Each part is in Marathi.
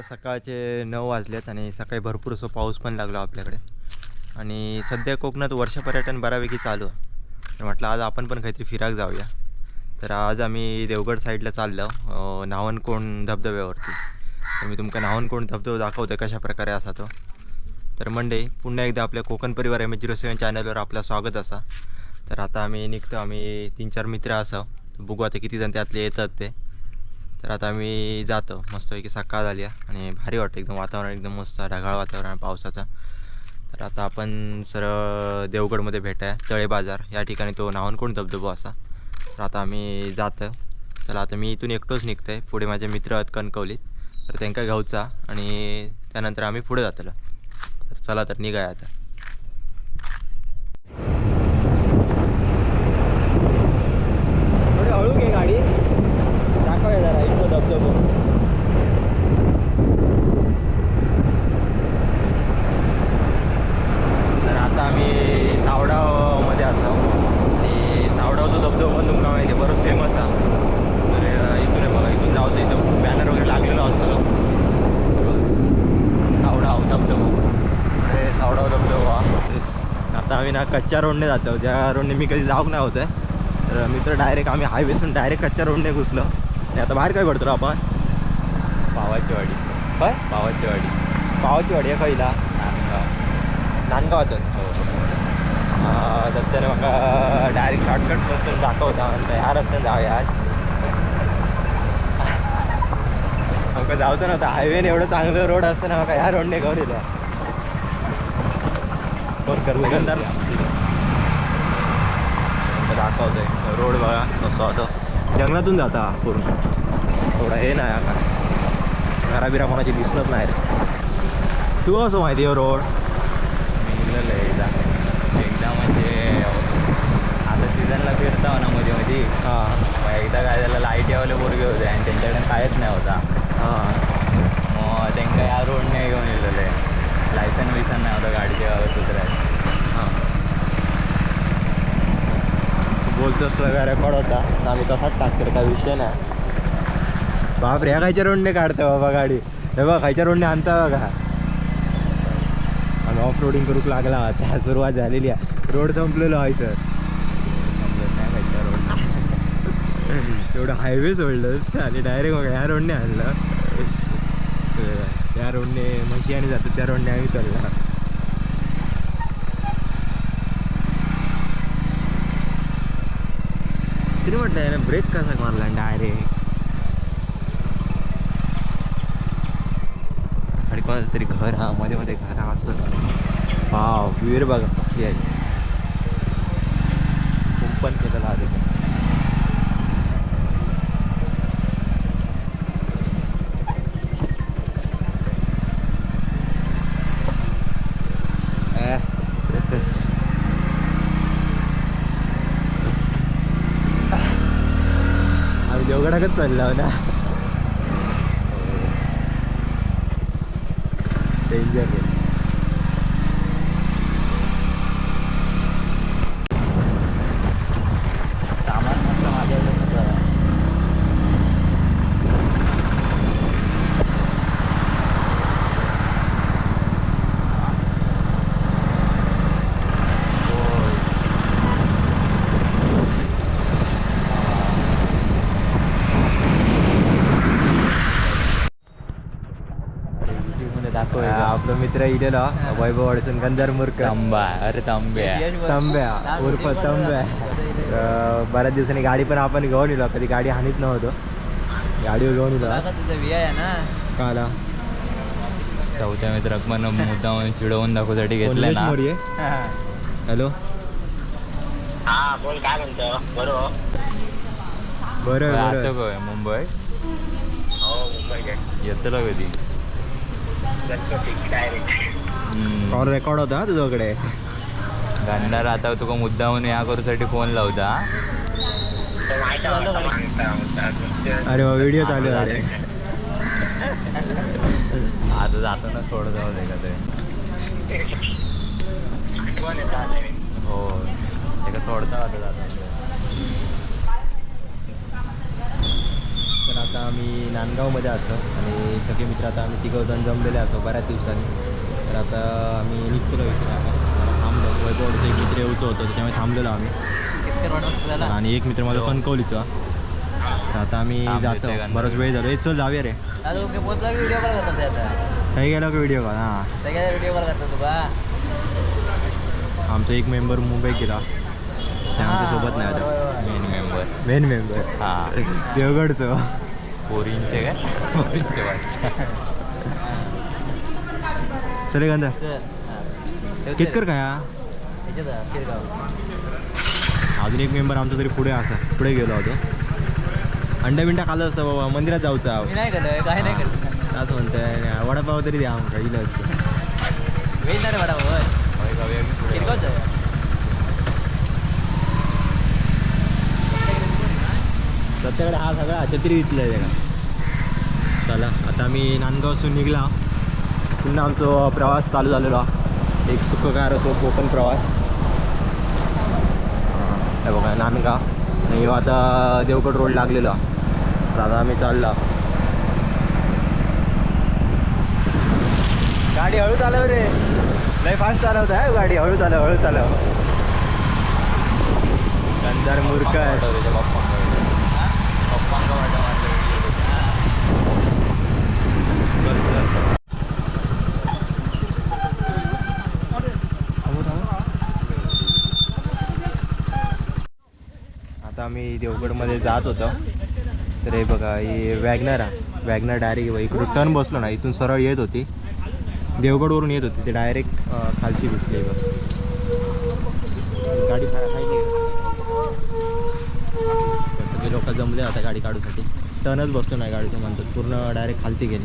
आता सकाळचे नऊ वाजलेत आणि सकाळी भरपूर असं पाऊस पण लागला आपल्याकडे. आणि सध्या कोकणात वर्ष पर्यटन बऱ्यापैकी चालू आहे. तर म्हटलं आज आपण पण काहीतरी फिराक जाऊया. तर आज आम्ही देवगड साईडला चाललो अं, धबधब्यावरती. तर मी तुमका नावणकोण धबधबा दाखवतो कशा प्रकारे असा तो. तर मंडे पुन्हा एकदा आपल्या कोकण परिवार एम एच झिरो सेवन चॅनलवर आपलं स्वागत असा. तर आता आम्ही निघतो आम्ही तीन चार मित्र असं. बघू आता किती जण त्यातले येतात ते. तर आता आम्ही जातो. मस्तपैकी सकाळ झाली आहे आणि भारी वाटतं. एकदम वातावरण एकदम मस्त ढगाळ वातावरण पावसाचं पावसाचा. तर आता आपण सरळ देवगडमध्ये भेटाय. तळे बाजार. या ठिकाणी तो नावनकोण धबधबा असा. तर आता आम्ही जातं. चला आता मी इथून एकटोच निघतो आहे पुढे माझे मित्र आहेत कणकवलीत. तर त्यांका घ्यावचा आणि त्यानंतर आम्ही पुढे जातलो. तर चला तर निघाय आता थोडी हळू घे गाडी दाखवूया जरा इथं धबधबो तर आता आम्ही सावडावमध्ये असाव आणि सावडावचा धबधबो पण तुमका माहिती आहे बरोच फेमस हा तर इथून आहे बघा इथून जाऊचं इथं बॅनर वगैरे लागलेलो असतो. सावडाव धबधबो. अरे धबधबो हा. आता आम्ही ना कच्च्या रोडने जातो. ज्या रोडने मी कधी जाऊक नाही होतं. तर मी तर डायरेक्ट आम्ही हायवेसून डायरेक्ट कच्च्या रोडने घुसलो. आणि आता बाहेर काय पडतो आपण? पावाची वाडी काय? पावाची वाडी पावाची वाडी आहे खयला नांदगाव. नांदगावातच. हा, तर त्याने म्हाका डायरेक्ट शॉर्टकट रस्त्यान दाखवता. म्हणता ह्या रस्त्यान जाऊया आज. आमका ना आता हायवेन एवढं चांगलं रोड असताना म्हाका ह्या रोडने घेऊन येतो. फोन कर गंधार दाखवतोय. रोड बघा कसं आता जंगलातून जाता पूर्ण. थोडा हे नाही आता. घराबिरा कोणाची दिसतच नाही रे तू कसं माहिती आहे रोड मी इकडलं म्हणजे आता सीझनला फिरता ना मध्ये मध्ये. हां. एकदा काय झालं लाइट यावले पोरगे होते आणि त्यांच्याकडे कायच नाही होता. हां. मग त्यांना या रोडने घेऊन येलेले लायसन विसन नाही होतं गाडीच्या कागद दुसऱ्या. हां. बोलतोस सगळा रेकॉर्ड होता. आम्ही तसाच टाकतो काय विषय नाही. बाप रे ह्या खायच्या रोडने काढतो बाबा गाडी. हे बघ खायच्या रोडने आणता बघा. ऑफ रोडिंग करूक लागला. आता सुरुवात झालेली आहे. रोड संपलेलो आहे सर रोड एवढं हायवे सोडलं आणि डायरेक्ट मग ह्या रोडने आणलं. त्या रोडने म्हशी आणि जातो त्या रोडने आम्ही चालला. तिने म्हटलं ब्रेक कसा मारला डायरेक्ट कोणाचं तरी घर हा मध्ये मध्ये घर हा असं. हा विहीर बघा कसली आहे. कुंपण केलेलं आहे. तिथं. देवगडाकच चाललो ना डेंजर सामान म्हटलं माझ्याकडे सगळं. होय. अरे YouTube मध्ये दाखव एकदा. आपला मित्र इलेला वैभव अडचण गंधार मुरकर तांबा अरे तांब्या तांब्या उर्फ तांब्या. बऱ्याच दिवसांनी गाडी पण आपण घेऊन येलो कधी गाडी हानीत नव्हतो. गाडीवर घेऊन येलो. काला. चौथ्या मित्राक पण मुद्दा चिडवून दाखवसाठी घेतलाय ना. हॅलो. हा बोल काय म्हणतो? बरोबर बरं असं मुंबई? हो मुंबई. गेट येतलं कधी. कॉल रेकॉर्ड होता हा तुझ्याकडे? गंधार आता तुका मुद्दामून या करूसाठी फोन लावता. अरे व्हिडिओ चालू आहे. आता जाताना सोड जाऊ दे का ते. हो. ते का सोडता आता जाताना. तर आता आम्ही नांदगावमध्ये असतो आणि सगळे मित्र आता आम्ही तिघं जण जमलेले असो बऱ्याच दिवसांनी. तर आता आम्ही निघतो इकडे आता. थांबलो. वैभवचं एक मित्र येऊचं होतं त्याच्यामुळे थांबलेलो आम्ही. आणि एक मित्र माझा कणकवलीचा. तर आता आम्ही जातो. बरंच वेळ झालो. चल जाऊया रे. कॉल काही गेलो का व्हिडिओ का हां. व्हिडिओ कॉल करतात तुका आमचा एक मेंबर मुंबईत गेला. त्या आमच्यासोबत नाही आता. मेंबर मेन मेंबर हां. देवगडचं. पोरींचे काय? पोरींचे वाटतं. चले गंधा कितकर काय हा? अजून एक मेंबर आमचा तरी पुढे असा पुढे गेलो होतो. अंडा बिंडा खाल्लं असतं बाबा मंदिरात जाऊचा मी नाही केलं काय नाही असं म्हणतंय वडापाव तरी द्या आमका इलं वेज नाही रे मॅडम होय. होय जाऊया की हा सगळा छत्री दिसला आहे का चला आता आम्ही नांदगावसून निघला. पुन्हा आमचा प्रवास चालू झालेला. एक सुखकार असो कोकण प्रवास. हे बघा नांदगाव. आणि आता देवगड रोड लागलेला. तर आता आम्ही चालला. गाडी हळू चालव रे. लय फास्ट चालवत आहे गाडी. हळू चालव हळू चालव गंधार मूर्ख आहे वाटतं त्याच्या पप्पांका वाटतं. पप्पांका वाटतं वाटलं चल, चल, चल. आता आम्ही देवगडमध्ये जात होतो. तर हे बघा ही वॅगनर आहे. वॅगनर डायरेक्ट इकडून टर्न बसलो ना इथून सरळ येत होती. देवगडवरून येत होती ते डायरेक्ट खालची दिसली बघ. गाडी खाली सगळे लोक जमले आता गाडी काढूसाठी. टर्नच बसलो नाही गाडीचं म्हणतात पूर्ण डायरेक्ट खालती गेली.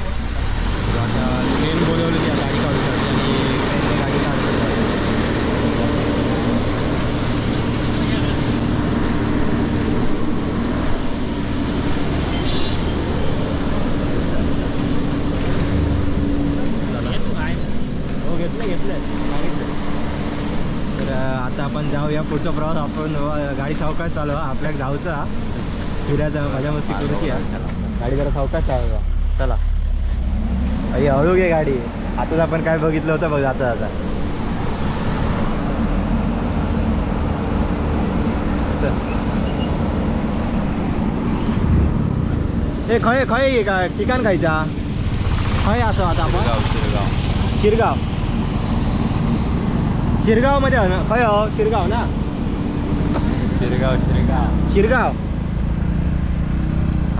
आता ट्रेन बोलवली त्या गाडी काढूसाठी आणि ट्रेनने गाडी काढतो हो घेतलं घेतलं सांगितलं तर आता आपण जाऊया पुढचा प्रवास आपण अं, गाडी सावकाश चालू हा. आपल्याला जाऊचा फिरायचा मजा मस्ती करूची हा. गाडी जरा सावकाश चालवा चला अरे हळू घे गाडी. आताच आपण काय बघितलं होतं बघ जाता जाता चल. ए खय खय का ठिकाण खायचा? खय असं आता आपण. शिरगाव शिरगाव. शिरगाव. ना? खय हो शिरगाव ना? शिरगाव शिरगाव. शिरगाव.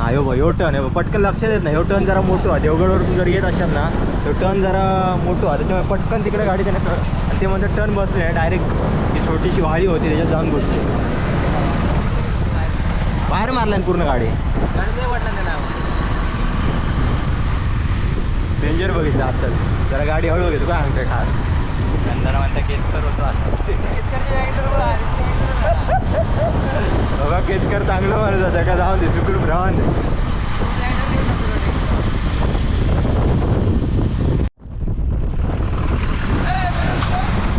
हा यो यो टर्न आहे. पटकन लक्षात येत नाही. यो टर्न जरा मोठं आहे देवगडवरून जर येत असाल ना तो टर्न जरा मोठं आहे त्याच्यामुळे पटकन तिकडे गाडी त्याने आणि ते म्हणतात टर्न बसले. आहे डायरेक्ट ती छोटीशी वाळी होती त्याच्यात जाऊन बसली बाहेर मारला पूर्ण गाडी. डेंजर बघितलं आजकाल जरा गाडी हळू घेतो काय सांगते खास. चंदना म्हणता केतकर होतो बाबा केतकर चांगलं मारत जातं का जाऊन दे चुकून राहून दे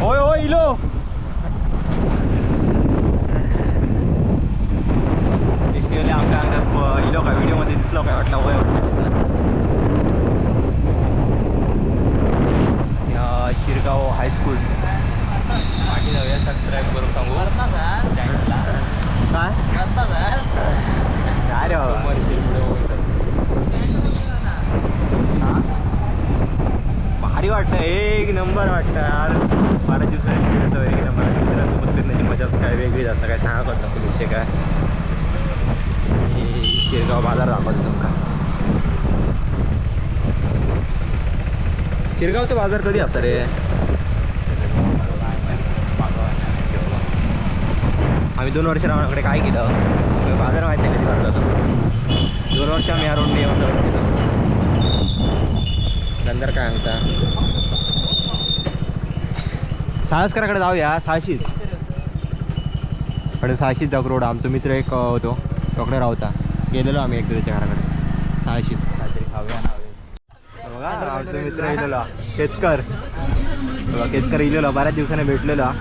होय होय इलो दिसले आमच्या अंगात इलो का व्हिडिओमध्ये दिसलो काय वाटलं होय वाटलं दिसलं या शिरगाव हायस्कूल पाठी जाऊया सबस्क्राईब करून सांगू करता सर चॅनलला काय करता सर काय रे बाबा पुढे होऊन जाईल. भारी वाटतं एक नंबर वाटतं यार बारा दिवसांनी फिरतो एक नंबर मित्रांसोबत फिरण्याची मजाच काय वेगळीच असं काय सांगा नको विषय काय आणि शिरगाव बाजार दाखवतो तुमका शिरगावचा बाजार कधी असतं रे? आम्ही दोन वर्ष रावणाकडे काय केलं? बाजार माहिती नाही कधी काढत होतो. दोन वर्ष आम्ही या रोडने येऊन जाऊन केलं नंतर काय आमचा? साळसकराकडे जाऊया सहाशीत पण सहाशीत जाऊ रोड. आमचा मित्र एक होतो. तोकडे राहता. गेलेलो आम्ही एकदा त्याच्या घराकडे. सहाशीत काहीतरी खाऊया ना बघा आमचा मित्र इलेला केतकर. केतकर इलेला बऱ्याच दिवसाने भेटलेला.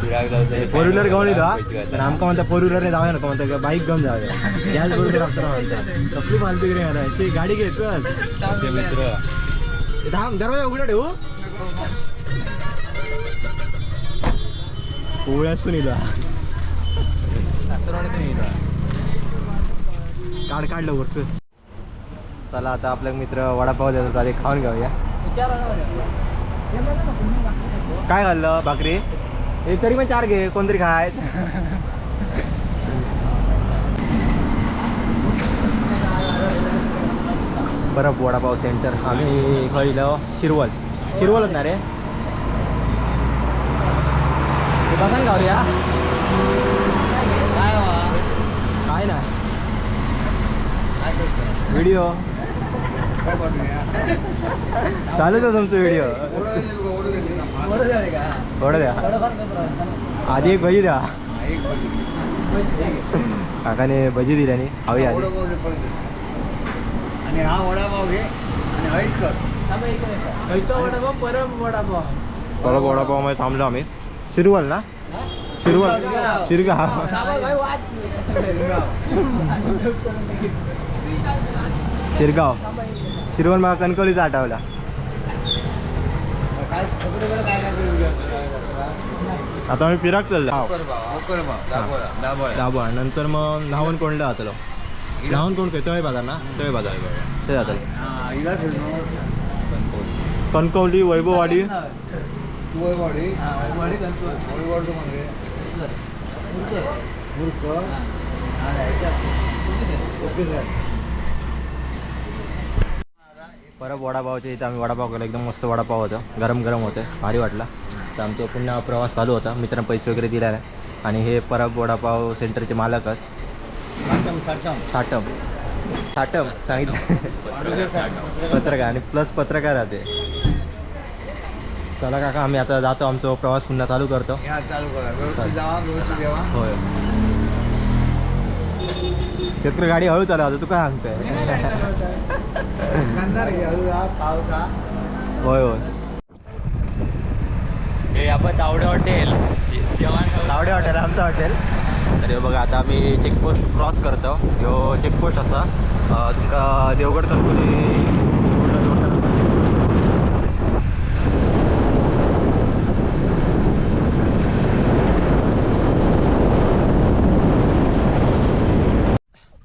फोर व्हीलर घेऊन येतो पण आमका म्हणता फोर व्हीलरने जाऊया नको म्हणता बाईक घेऊन जाऊया. याच बरोबर आमचं म्हणता कसली फालतू मला अशी गाडी घे चल. मित्र. थांब दरवाजा उघडा ठेवू. पोळ्या सुनीला काढ काढलं वरचं चला. आता आपला मित्र वडापाव देतो आधी खाऊन घेऊया. काय खाल्लं भाकरी? हे तरी पण चार घे कोणतरी खाय. बरं वडापाव सेंटर आम्ही खळीलं शिरवल. शिरवलच ना रे. बघा गावया काय ना? व्हिडिओ चालूच आहे तुमचं व्हिडिओ थोडं द्या आधी एक भजी द्या. काकाने भजी दिल्याने हवी आधी. आणि हा वडापाव घे आणि कर. वडापाव वडापावमध्ये थांबलो आम्ही. शिरवल ना? शिरवल शिरगाव. शिरगाव. शिरवल मला कणकवलीचा आठवला. आता आम्ही पिराक चाललो. दाबा नंतर मग न्हावून कोणलं जातलो. न्हावून कोण काय? तळे बाजार ना? तळे बाजार. ते जातलो. कणकवली. वैभववाडी. परत वडापावच्या इथं आम्ही वडापाव केला. एकदम मस्त वडापाव होतं. गरम गरम होतं. भारी वाटला. तर आमचा पुन्हा प्रवास चालू होता. मित्रांना पैसे वगैरे दिला नाही आणि हे परब वडापाव सेंटरचे मालकच साटम साटम सांगितलं. पत्रकार. आणि प्लस पत्रकार राहते चला काका आम्ही आता जातो. आमचा प्रवास पुन्हा चालू करतो. होय. शेतकरी गाडी हळू चालू आता तू काय सांगतोय? होय होय. हे आपण तावडे हॉटेल. जेवण तावडे हॉटेल आमचं हॉटेल. तर हे बघा आता आम्ही चेकपोस्ट क्रॉस करतो. ह्यो चेकपोस्ट असा. तुमका देवगड कणकुली रोडला जोडता तुमका checkpost.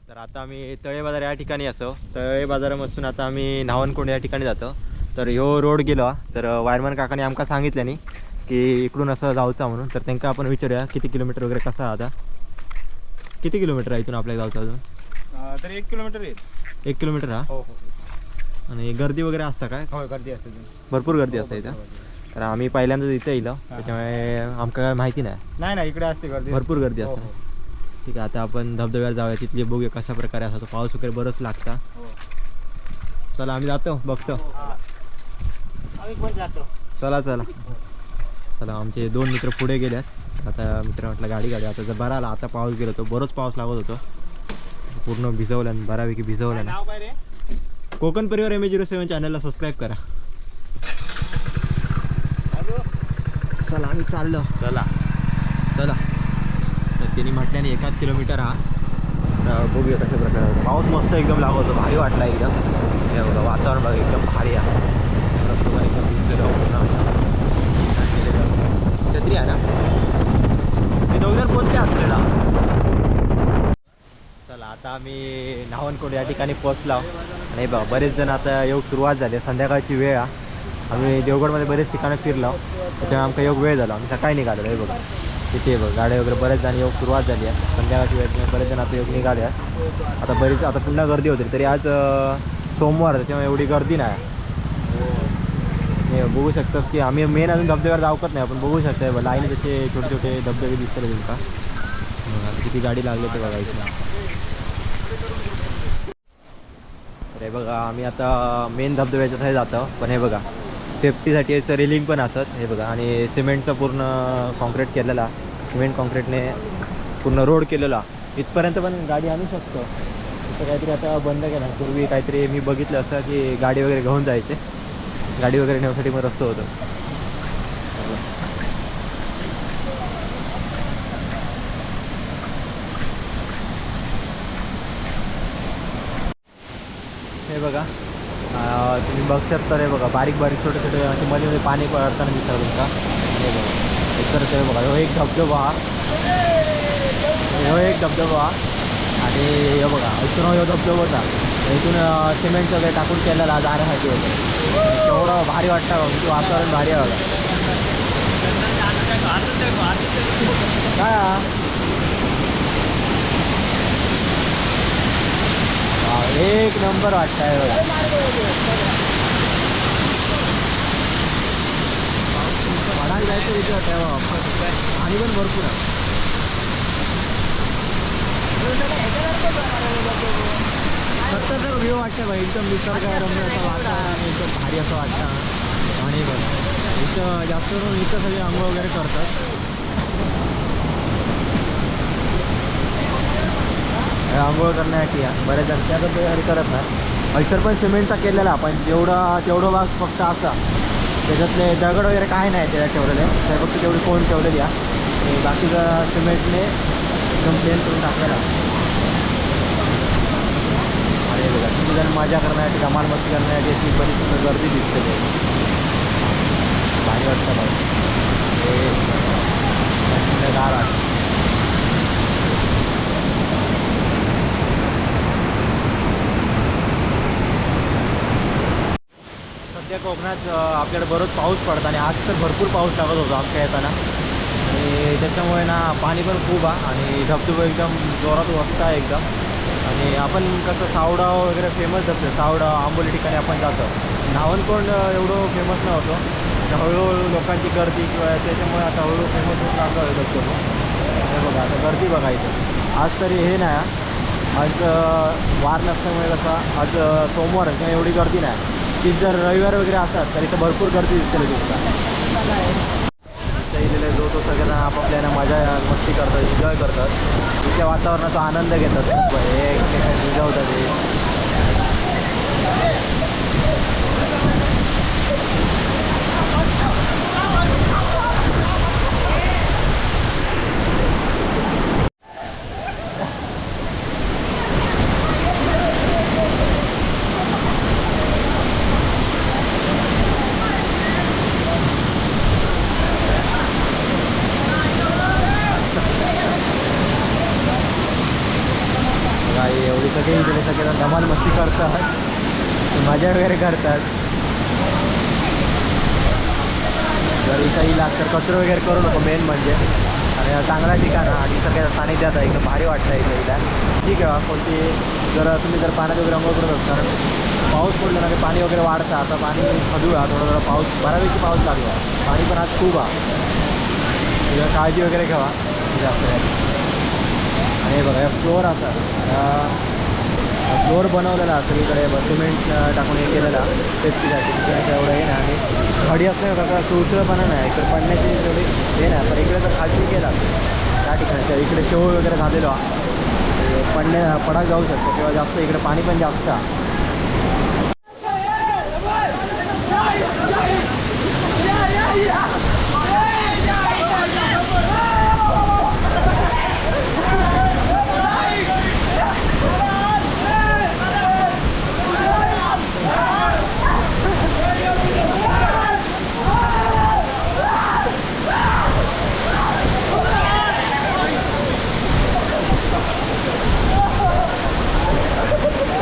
तर आता आम्ही तळे बाजार या ठिकाणी असो तळे बाजारापासून आता आम्ही नावनकोंड या ठिकाणी जातो. तर ह्यो रोड गेलो तर वायरमॅन काकाने आमका सांगितल्यानी की इकडून असं जाऊचा म्हणून तर त्यांना आपण विचारूया किती किलोमीटर वगैरे कसा आता. किती किलोमीटर आहे इथून आपल्या गावचा अजून? तरी एक किलोमीटर येईल. एक किलोमीटर हा? हो हो आणि गर्दी वगैरे असता काय? हो गर्दी असते ती. भरपूर गर्दी असते इथं. तर आम्ही पहिल्यांदाच इथं येलो. त्याच्यामुळे आमका माहिती नाही. नाही नाही इकडे असते गर्दी. भरपूर गर्दी हो, असते. ठीक आहे आता आपण धबधब्यावर जाऊया. तिथली बघूया कशा प्रकारे असतो पाऊस वगैरे बरंच लागता. चला आम्ही जातो बघतो. चला चला. चला आमचे दोन मित्र पुढे गेल्यात आता मित्र म्हटलं गाडी गाडी आता जर बरा आला आता पाऊस गेलो होतो बरोच पाऊस लागत होतो. पूर्ण भिजवल्यानं बऱ्यापैकी रे कोकण परिवार एम ए झिरो सेवन चॅनलला सबस्क्राईब करा. चला आम्ही चाललो. चला. चला. तर त्यांनी म्हटल्याने एकाच किलोमीटर हा. बघूया कशा प्रकारे पाऊस मस्त एकदम लागवतो भारी वाटला एकदम. हे बघा वातावरण बघा एकदम भारी आहे. रस्ते पण एकदम भिजलेलं ना. छत्री आहे ना? हे दोघजण पोचले असलेला? चला आता आम्ही नावनकोड या ठिकाणी पोचलो आणि बघा बरेच जण आता योग सुरुवात झाली. संध्याकाळची वेळ आम्ही देवगडमध्ये बरेच ठिकाणं फिरलो. त्याच्यामुळे आमचा योग वेळ झाला. आम्ही सकाळी निघालो हे बघा. तिथे बघ गाड्या वगैरे बरेच जण योग सुरुवात झाली आहे. संध्याकाळची वेळ बरेच जण आता योग निघाल्या आहेत आता बरीच आता पुन्हा गर्दी होती तरी आज सोमवार त्याच्यामुळे एवढी गर्दी नाही बघू शकतात की आम्ही मेन अजून धबधब्यावर दावकत नाही आपण बघू शकता लाईन जसे छोटे छोटे धबधबे दिसतात तुमका किती गाडी लागली ते बघा इथे अरे बघा आम्ही आता मेन धबधब्याच्या जातो. पण हे बघा सेफ्टीसाठी याचं रेलिंग पण असत हे बघा आणि सिमेंटचा पूर्ण कॉन्क्रीट केलेला सिमेंट कॉन्क्रीटने पूर्ण रोड केलेला. इथपर्यंत पण गाडी आणू शकतो. इथं काहीतरी आता बंद केला पूर्वी काहीतरी मी बघितलं असं की गाडी वगैरे घेऊन जायचे. गाडी वगैरे नेण्यासाठी मग रस्तो होतं. हे बघा. अं, तर हे बघा बारीक बारीक छोटे छोटे असे मध्ये मध्ये पाणी पडताना दिसतात तुमका हे बघा. एकतर ते बघा ह्यो एक धबधबा. हा. ह्यो एक धबधबा. आणि हे बघा इथून ह्यो धबधबा होता. इथून सिमेंट वगैरे टाकून केलेला जाण्यासाठी होतं. एवढं भारी वाटतं बघा वातावरण भारी आहे काय एक नंबर वाटतंय बघा. जायचं विचार वाटतंय बाबा पण भरपूर आहे सत्ताचा व्ह्यू वाटतं भाई एकदम निसर्गरम्य असं वातावरण एकदम भारी असं वाटतं आणि बघ इथं जास्त करून इथं सगळे अंग वगैरे करतात आंघोळ करण्यासाठी या. बरेच जण त्या तयारी करत नाही पैसर पण सिमेंटचा केलेला पण जेवढा तेवढं भाग फक्त असा त्याच्यातले दगड वगैरे काही नाही त्याला ठेवलेले. ते फक्त तेवढी कोण ठेवलेली आहे. आणि बाकीचं सिमेंटने एकदम प्लेन करून टाकलेला आणि बघा किती जण मजा करण्यासाठी धमाल मस्ती करण्यासाठी अशी बरीच गर्दी दिसते ते. भारी वाटतं मला. हे गार आहे. सध्या कोकणात आपल्याकडे बरोच पाऊस पडतो आणि आज तर भरपूर पाऊस लागत होता आमच्या येताना. आणि त्याच्यामुळे ना पाणी पण खूप आहे आणि धबधबा एकदम जोरात वसता आहे एकदम. आणि आपण कसं सावडा वगैरे फेमस असतं. सावडा आंबोली ठिकाणी आपण जातो. नावनकोंड एवढं फेमस नव्हतं. आता हळूहळू लोकांची गर्दी किंवा त्याच्यामुळे आता हळूहळू फेमस होऊन लागलो आहे धबधबा हे बघा आता गर्दी बघा आज तरी हे नाही आज वार नसल्यामुळे कसं आज सोमवार आहे एवढी गर्दी नाही. ती जर रविवार वगैरे असतात तर इथं भरपूर गर्दी दिसते तुमचा इथले जो तो सगळ्यांना आपापल्याला मजा मस्ती करतात एन्जॉय करतात. तिच्या वातावरणाचा आनंद घेतात. हे एकमेकांना बुजवतात हे काही एवढी सगळे इकडे सगळेजण धमाल मस्ती करतात मजा करतात जर इथं येईल तर वगैरे करू नको मेन म्हणजे. आणि चांगला ठिकाण आहे आणि सगळ्या सानिध्यात आहे एकदम भारी वाटतं इथं इथं. ठीक आहे कोणती जर तुम्ही जर पाण्यात वगैरे अंघोळ करत असाल पाऊस पडला ना की पाणी वगैरे वाढतं आता पाणी खजूया थोडं थोडं पाऊस बऱ्यापैकी पाऊस लागला पाणी पण आज खूप आहे. तुझ्या काळजी वगैरे घ्यावा जास्त आणि हे बघा फ्लोअर असा फ्लोअर बनवलेला सगळीकडे सिमेंट टाकून हे केलेला. सेफ्टीसाठी तिथे एवढं हे नाही. आणि खडी असल्यामुळे कसं सुळसुळपणा नाही. इकडे पडण्याची एवढी हे नाही. पण इकडे तर खाली केला त्या ठिकाणी इकडे शेवळ वगैरे झालेलो. पडण्या पडाक जाऊ शकतो. किंवा जास्त इकडे पाणी पण जास्त आहे.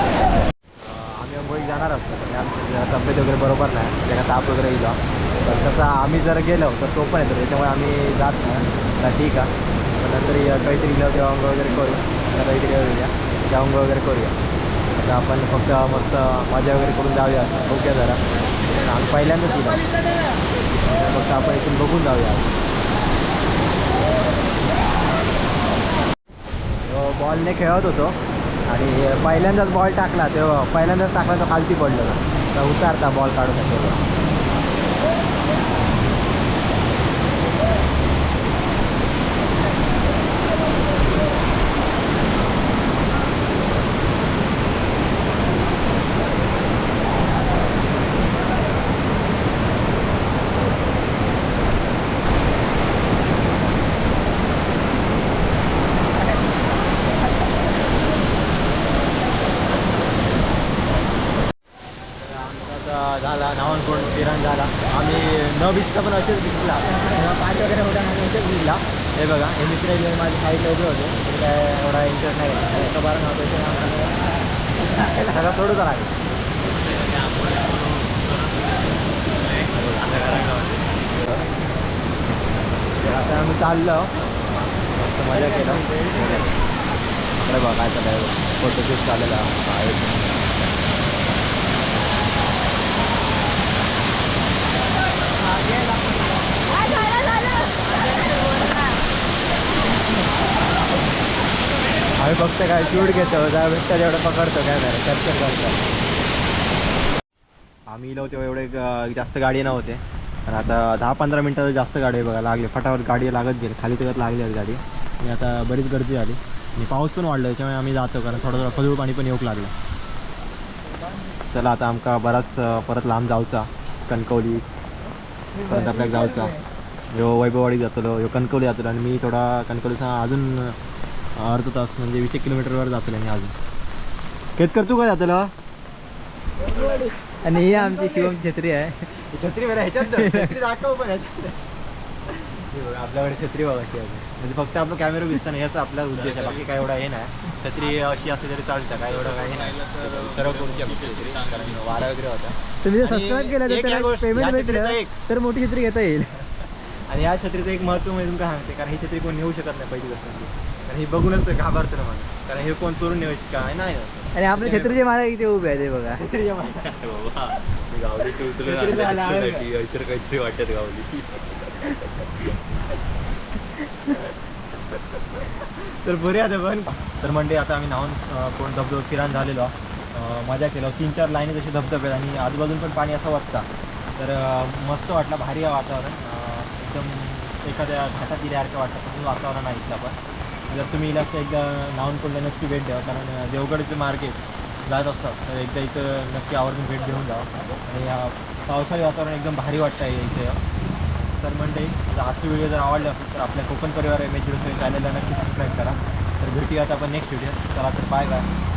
आम्ही अंघोळी जाणार असतो पण आमची जरा तब्येत वगैरे बरोबर नाही त्याला ताप वगैरे येईल तर तसं आम्ही जर गेलो तर तो पण येतो त्याच्यामुळे आम्ही जात नाही. ठीक आहे. पण नंतर काहीतरी गेलो तेव्हा अंग वगैरे करू. काहीतरी येऊया त्या अंग वगैरे करूया. आता आपण फक्त मस्त मजा वगैरे करून जाऊया. ओके जरा. आम्ही पहिल्यांदाच गेलो फक्त आपण इथून बघून जाऊया. बॉलने खेळत होतो. आणि पहिल्यांदाच बॉल टाकला. तेव्हा पहिल्यांदाच टाकला तो खालती पडलो तर उतारता बॉल काढून येतो आमचा झाला नावान कोण किरण झाला आम्ही न भिजता पण असेच भिजला तेव्हा पाच वगैरे होता आणि असेच भिजला हे बघा हे मित्र जे माझे साईडला उभे होते ते काय एवढा इंटरेस्ट नाही घेतला. एका बारा नाव त्याच्या सगळा सोडूच लागेल तर आता आम्ही चाललं. मस्त मजा केलं. इकडे बघा काय चाललं फोटोशूट चाललेला. आम्ही फक्त काय शूट घेतो. जा भेटतं तेवढं पकडतो काय नाही. कॅप्चर करतो. आम्ही इलो तेव्हा एवढे जास्त गाडी नव्हते. तर आता दहा पंधरा मिनटं जास्त गाडी बघा लागले. फटाफट गाडी लागत गेली. खाली तिकडे लागली आहे गाडी. आणि आता बरीच गर्दी झाली. आणि पाऊस पण वाढला त्याच्यामुळे आम्ही जातो कारण थोडं थोडं खजूळ पाणी पण येऊक लागलं. चला आता आमका बराच परत लांब जाऊचा कणकवली. परत आपल्याक जाऊचा ह्यो वैभववाडी जातलो ह्यो कणकवली जातलो. आणि मी थोडा कणकवलीचा अजून अर्ध अर्धा तास म्हणजे वीस एक किलोमीटरवर जातलो मी अजून. केतकर तू काय जातलं? आणि ही आमची शिवम छत्री आहे. छत्री बरं ह्याच्यात. छत्री दाखव पण ह्याच्यात. हे आपल्याकडे छत्री अशी आहे. म्हणजे फक्त आपलं कॅमेरा दिसतं याचा आपला उद्देश आहे. बाकी काय एवढा हे नाही. छत्री अशी असली तरी चालतं काय एवढं काही नाही. सर्व करून शकतो छत्री. कारण वारा वगैरे होता. तुम्ही जर सबस्क्राईब केलं तर त्याला गोष्ट- पेमेंट भेटलं. तर मोठी छत्री घेता येईल. आणि या छत्रीचं एक महत्त्व म्हणजे तुमका सांगते कारण ही छत्री कोण नेऊ शकत नाही पहिली गोष्ट म्हणजे. कारण ही बघूनच घाबरतं ना मला कारण हे कोण चोरून नेऊ काय नाही. आणि आपले छत्रीचे महाराज इथे उभे आहे ते बघा. काहीतरी वाटत गावली तर बरे आता पण तर म्हणजे आता आम्ही नाहून अं, कोण धबधबा किराण झालेलो. मजा केलो. तीन चार लाईनी जसे धबधबे आणि आजूबाजून पण पाणी असं वाटतं. तर मस्त वाटलं. भारी आहे वातावरण. एकदम एखाद्या घाटात गेल्यासारखं वाटतं. तसं वातावरण आहे इथलं पण. जर तुम्ही इला एकदा नाहून पडलं नक्की भेट द्यावं कारण देवगडचं मार्केट जात असतात तर एकदा इथं नक्की आवर्जून भेट देऊन जावं. आणि पावसाळी वातावरण एकदम भारी वाटतं आहे इथे. तर म्हणजे जर आजची व्हिडिओ जर आवडला असेल तर आपल्या कोकण परिवार एम एच झिरो चॅनलला नक्की सबस्क्राईब करा. तर भेटूयात आपण नेक्स्ट व्हिडिओ चला तर बाय बाय